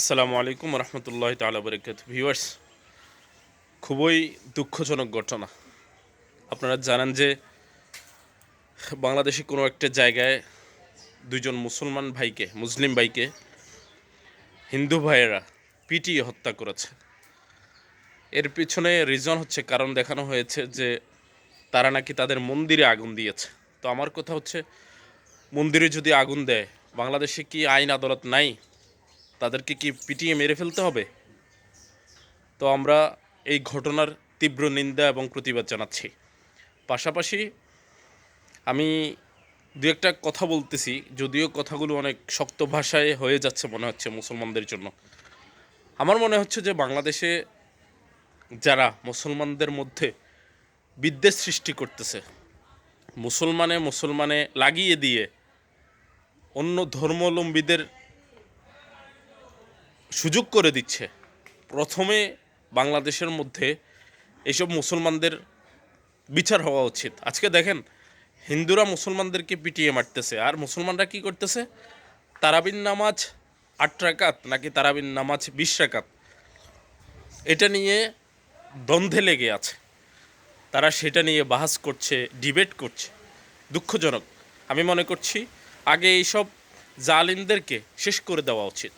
আসসালামু আলাইকুম রহমতুল্লাহ তালা বরকাত ভিউয়ার্স, খুবই দুঃখজনক ঘটনা। আপনারা জানেন যে বাংলাদেশে কোনো একটা জায়গায় দুজন মুসলমান ভাইকে, মুসলিম ভাইকে হিন্দু ভাইয়েরা পিটিয়ে হত্যা করেছে। এর পিছনে রিজন হচ্ছে, কারণ দেখানো হয়েছে যে তারা নাকি তাদের মন্দিরে আগুন দিয়েছে। তো আমার কথা হচ্ছে, মন্দিরে যদি আগুন দেয়, বাংলাদেশে কি আইন আদালত নাই? তাদেরকে কি পিটিয়ে মেরে ফেলতে হবে? তো আমরা এই ঘটনার তীব্র নিন্দা এবং প্রতিবাদ জানাচ্ছি। পাশাপাশি আমি দু একটা কথা বলতেছি, যদিও কথাগুলো অনেক শক্ত ভাষায় হয়ে যাচ্ছে মনে হচ্ছে মুসলমানদের জন্য। আমার মনে হচ্ছে যে বাংলাদেশে যারা মুসলমানদের মধ্যে বিদ্বেষ সৃষ্টি করতেছে, মুসলমানে মুসলমানে লাগিয়ে দিয়ে অন্য ধর্মাবলম্বীদের সুযোগ করে দিচ্ছে। প্রথমে বাংলাদেশের মধ্যে এইসব মুসলমানদের বিচার হওয়া উচিত। আজকে দেখেন, হিন্দুরা মুসলমানদেরকে পিটিয়ে মারতেছে। আর মুসলমানরা কি করতেছে? তারাবিন নামাজ আট রাকাত নাকি তারাবিন নামাজ বিশ রাকাত? এটা নিয়ে দ্বন্দ্বে লেগে আছে। তারা সেটা নিয়ে বাহাস করছে, ডিবেট করছে। দুঃখজনক। আমি মনে করছি, আগে এইসব জালিমদেরকে শেষ করে দেওয়া উচিত।